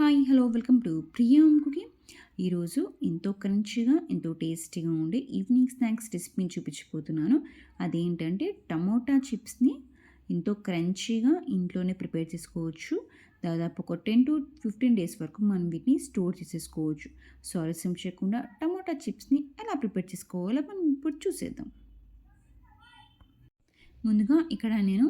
Hi hello welcome to Priyam cooking ఈరోజు ఎంతో క్రంచిగా ఎంతో టేస్టీగా ఉండే ఈవినింగ్ స్నాక్స్ రెసిపీని చూపించిపోతున్నాను అదేంటంటే టమోటా చిప్స్ని ఎంతో క్రంచీగా ఇంట్లోనే ప్రిపేర్ చేసుకోవచ్చు. దాదాపు ఒక టెన్ టు ఫిఫ్టీన్ డేస్ వరకు మనం వీటిని స్టోర్ చేసేసుకోవచ్చు. సో ఆలస్యం చేయకుండా టమోటా చిప్స్ని ఎలా ప్రిపేర్ చేసుకోవాలో మనం ఇప్పుడు చూసేద్దాం. ముందుగా ఇక్కడ నేను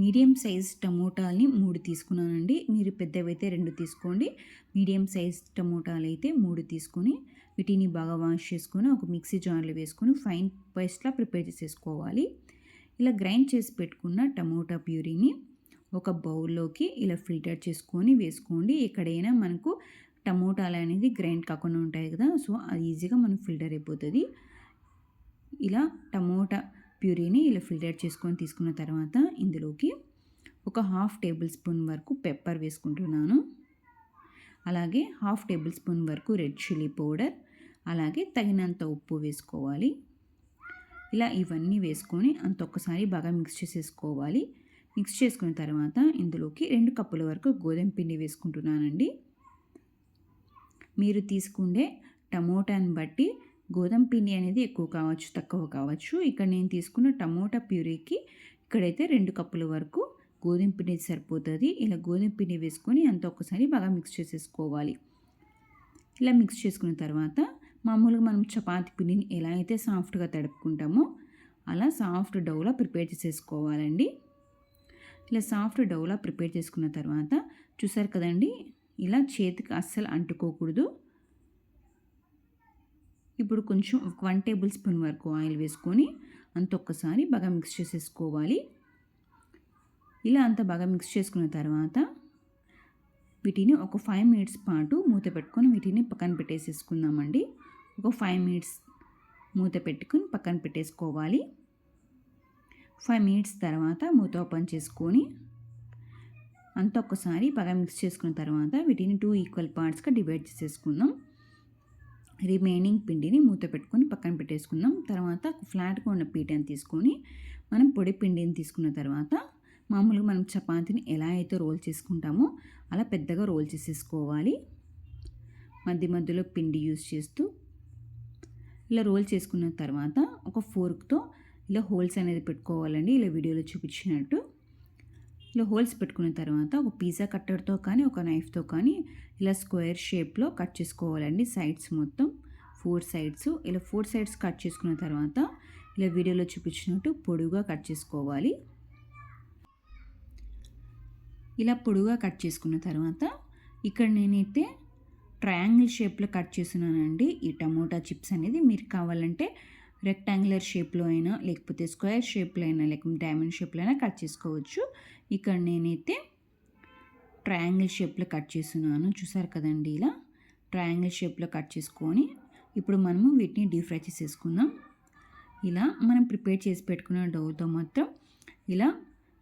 మీడియం సైజ్ టమోటాలని మూడు తీసుకున్నానండి. మీరు పెద్దవైతే రెండు తీసుకోండి. మీడియం సైజ్ టమోటాలు అయితే మూడు తీసుకొని వీటిని బాగా వాష్ చేసుకొని ఒక మిక్సీ జార్లో వేసుకొని ఫైన్ పేస్ట్లా ప్రిపేర్ చేసేసుకోవాలి. ఇలా గ్రైండ్ చేసి పెట్టుకున్న టమోటా ప్యూరీని ఒక బౌల్లోకి ఇలా ఫిల్టర్ చేసుకొని వేసుకోండి. ఎక్కడైనా మనకు టమోటాలు అనేది గ్రైండ్ కాకుండా ఉంటాయి కదా సో అది ఈజీగా మనకు ఫిల్టర్ అయిపోతుంది. ఇలా టమోటా ప్యూరీని ఇలా ఫిల్టర్ చేసుకొని తీసుకున్న తర్వాత ఇందులోకి ఒక హాఫ్ టేబుల్ స్పూన్ వరకు పెప్పర్ వేసుకుంటున్నాను. అలాగే హాఫ్ టేబుల్ స్పూన్ వరకు రెడ్ చిల్లీ పౌడర్ అలాగే తగినంత ఉప్పు వేసుకోవాలి. ఇలా ఇవన్నీ వేసుకొని అంత ఒక్కసారి బాగా మిక్స్ చేసేసుకోవాలి. మిక్స్ చేసుకున్న తర్వాత ఇందులోకి రెండు కప్పుల వరకు గోధుమ పిండి వేసుకుంటున్నానండి. మీరు తీసుకుండే టమోటాని బట్టి గోధుమ పిండి అనేది ఎక్కువ కావచ్చు తక్కువ కావచ్చు. ఇక్కడ నేను తీసుకున్న టమోటా ప్యూరీకి ఇక్కడైతే రెండు కప్పుల వరకు గోధుమ పిండి సరిపోతుంది. ఇలా గోధుమ పిండి వేసుకొని అంత ఒక్కసారి బాగా మిక్స్ చేసేసుకోవాలి. ఇలా మిక్స్ చేసుకున్న తర్వాత మామూలుగా మనం చపాతి పిండిని ఎలా అయితే సాఫ్ట్గా తడుపుకుంటామో అలా సాఫ్ట్ డౌలా ప్రిపేర్ చేసేసుకోవాలండి. ఇలా సాఫ్ట్ డౌలా ప్రిపేర్ చేసుకున్న తర్వాత చూసారు కదండి ఇలా చేతికి అస్సలు అంటుకోకూడదు. ఇప్పుడు కొంచెం వన్ టేబుల్ స్పూన్ వరకు ఆయిల్ వేసుకొని అంత ఒక్కసారి బాగా మిక్స్ చేసేసుకోవాలి. ఇలా అంత బాగా మిక్స్ చేసుకున్న తర్వాత వీటిని ఒక ఫైవ్ మినిట్స్ పాటు మూత పెట్టుకొని వీటిని పక్కన పెట్టేసేసుకుందామండి. ఒక ఫైవ్ మినిట్స్ మూత పెట్టుకొని పక్కన పెట్టేసుకోవాలి. ఫైవ్ మినిట్స్ తర్వాత మూత ఓపెన్ చేసుకొని అంత ఒక్కసారి బాగా మిక్స్ చేసుకున్న తర్వాత వీటిని టూ ఈక్వల్ పార్ట్స్గా డివైడ్ చేసేసుకుందాం. రిమైనింగ్ పిండిని మూత పెట్టుకొని పక్కన పెట్టేసుకుందాం. తర్వాత ఫ్లాట్గా ఉన్న పీటను తీసుకొని మనం పొడి పిండిని తీసుకున్న తర్వాత మామూలుగా మనం చపాతీని ఎలా అయితే రోల్ చేసుకుంటామో అలా పెద్దగా రోల్ చేసేసుకోవాలి. మధ్య మధ్యలో పిండి యూస్ చేస్తూ ఇలా రోల్ చేసుకున్న తర్వాత ఒక ఫోర్క్తో ఇలా హోల్స్ అనేది పెట్టుకోవాలండి. ఇలా వీడియోలో చూపించినట్టు. ఇలా హోల్స్ పెట్టుకున్న తర్వాత ఒక పిజ్జా కట్టర్తో కానీ ఒక నైఫ్తో కానీ ఇలా స్క్వేర్ షేప్లో కట్ చేసుకోవాలండి సైడ్స్ మొత్తం. Four sides. ఇలా ఫోర్ సైడ్స్ కట్ చేసుకున్న తర్వాత ఇలా వీడియోలో చూపించినట్టు పొడుగా కట్ చేసుకోవాలి. ఇలా పొడుగా కట్ చేసుకున్న తర్వాత ఇక్కడ నేనైతే ట్రయాంగిల్ షేప్లో కట్ చేస్తున్నానండి. ఈ టమోటా చిప్స్ అనేది మీరు కావాలంటే రెక్టాంగులర్ షేప్లో అయినా లేకపోతే స్క్వేర్ షేప్లో అయినా లేకపోతే డైమండ్ షేప్లో అయినా కట్ చేసుకోవచ్చు. ఇక్కడ నేనైతే ట్రయాంగిల్ షేప్లో కట్ చేస్తున్నాను. చూసారు కదండి ఇలా? ట్రయాంగిల్ షేప్లో కట్ చేసుకొని ఇప్పుడు మనము వీటిని డీప్ ఫ్రై చేసేసుకుందాం. ఇలా మనం ప్రిపేర్ చేసి పెట్టుకున్న డౌతో మాత్రం ఇలా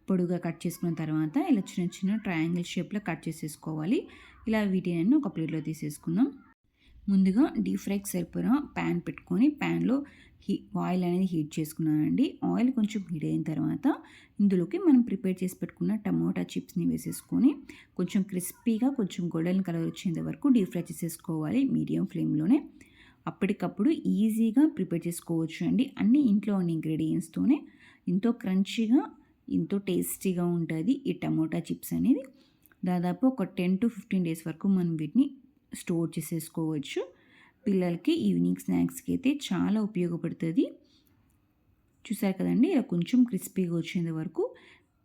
పొడుగా కట్ చేసుకున్న తర్వాత ఇలా చిన్న చిన్న ట్రయాంగిల్ షేప్లో కట్ చేసేసుకోవాలి. ఇలా వీటిని ఒక ప్లేట్లో తీసేసుకుందాం. ముందుగా డీప్ ఫ్రైకి సరిపడా ప్యాన్ పెట్టుకొని ప్యాన్లో హీ ఆయిల్ అనేది హీట్ చేసుకున్నానండి. ఆయిల్ కొంచెం హీట్ అయిన తర్వాత ఇందులోకి మనం ప్రిపేర్ చేసి పెట్టుకున్న టమోటా చిప్స్ని వేసేసుకొని కొంచెం క్రిస్పీగా కొంచెం గోల్డెన్ కలర్ వచ్చేంత వరకు డీప్ ఫ్రై చేసేసుకోవాలి మీడియం ఫ్లేమ్లోనే. అప్పటికప్పుడు ఈజీగా ప్రిపేర్ చేసుకోవచ్చు అండి. అన్ని ఇంట్లో ఉన్న ఇంగ్రీడియంట్స్తోనే ఎంతో క్రంచీగా ఎంతో టేస్టీగా ఉంటుంది ఈ టమోటా చిప్స్ అనేది. దాదాపు ఒక టెన్ టు ఫిఫ్టీన్ డేస్ వరకు మనం వీటిని స్టోర్ చేసేసుకోవచ్చు. పిల్లలకి ఈవినింగ్ స్నాక్స్కి అయితే చాలా ఉపయోగపడుతుంది. చూసారు కదండి ఇలా కొంచెం క్రిస్పీగా వచ్చేంత వరకు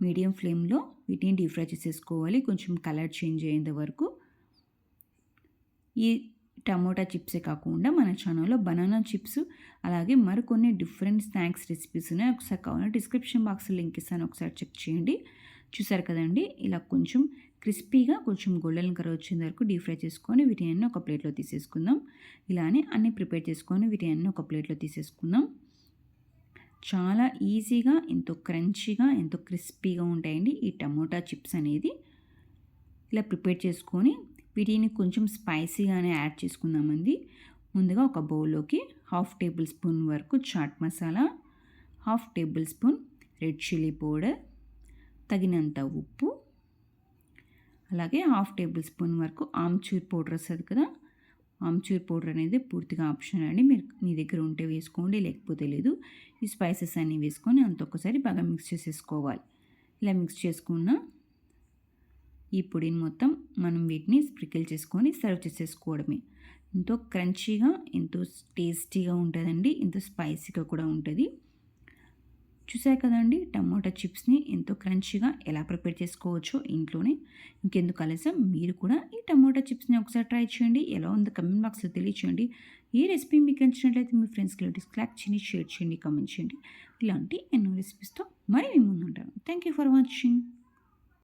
మీడియం ఫ్లేమ్లో వీటిని డీప్ ఫ్రై చేసేసుకోవాలి. కొంచెం కలర్ చేంజ్ అయ్యేంత వరకు. ఈ టమోటా చిప్సే కాకుండా మన ఛానల్లో బనానా చిప్స్ అలాగే మరికొన్ని డిఫరెంట్ స్నాక్స్ రెసిపీస్ ఉన్నాయి. ఒకసారి కావాలంటే డిస్క్రిప్షన్ బాక్స్ లింక్ ఇస్తాను. ఒకసారి చెక్ చేయండి. చూసారు కదండి? ఇలా కొంచెం క్రిస్పీగా కొంచెం గోల్డెన్ కలర్ వచ్చేంత వరకు డీప్ ఫ్రై చేసుకొని వీటిని అన్నీ ఒక ప్లేట్లో తీసేసుకుందాం. ఇలానే అన్నీ ప్రిపేర్ చేసుకొని వీటిని అన్నీ ఒక ప్లేట్లో తీసేసుకుందాం. చాలా ఈజీగా ఎంతో క్రంచీగా ఎంతో క్రిస్పీగా ఉంటాయండి ఈ టమోటా చిప్స్ అనేది. ఇలా ప్రిపేర్ చేసుకొని వీటిని కొంచెం స్పైసీగానే యాడ్ చేసుకుందామండి. ముందుగా ఒక బౌల్లోకి హాఫ్ టేబుల్ స్పూన్ వరకు chaat masala half tablespoon red chilli powder తగినంత ఉప్పు అలాగే హాఫ్ టేబుల్ స్పూన్ వరకు ఆమ్చూర్ పౌడర్ వస్తుంది కదా ఆమ్చూర్ పౌడర్ అనేది పూర్తిగా ఆప్షన్ అండి. మీరు మీ దగ్గర ఉంటే వేసుకోండి లేకపోతే లేదు. ఈ స్పైసెస్ అన్నీ వేసుకొని అంత ఒక్కసారి బాగా మిక్స్ చేసేసుకోవాలి. ఇలా మిక్స్ చేసుకున్న ఈ పొడిని మొత్తం మనం వీటిని స్ప్రికిల్ చేసుకొని సర్వ్ చేసేసుకోవడమే. ఎంతో క్రంచీగా ఎంతో టేస్టీగా ఉంటుందండి. ఎంతో స్పైసీగా కూడా ఉంటుంది. చూసారు కదండి టమాటా చిప్స్ని ఎంతో క్రంచీగా ఎలా ప్రిపేర్ చేసుకోవచ్చో ఇంట్లోనే. ఇంకెందుకు ఆలస్యం మీరు కూడా ఈ టమాటా చిప్స్ని ఒకసారి ట్రై చేయండి. ఎలా ఉందో కమెంట్ బాక్స్లో తెలియచేయండి. ఈ రెసిపీ మీకు నచ్చినట్లయితే మీ ఫ్రెండ్స్కి రిలేటివ్స్ క్లాక్ చేయండి షేర్ చేయండి కమెంట్ చేయండి. ఇలాంటి ఎన్నో రెసిపీస్తో మరి మీ ముందు ఉంటాను థ్యాంక్ యూ ఫర్ వాచింగ్.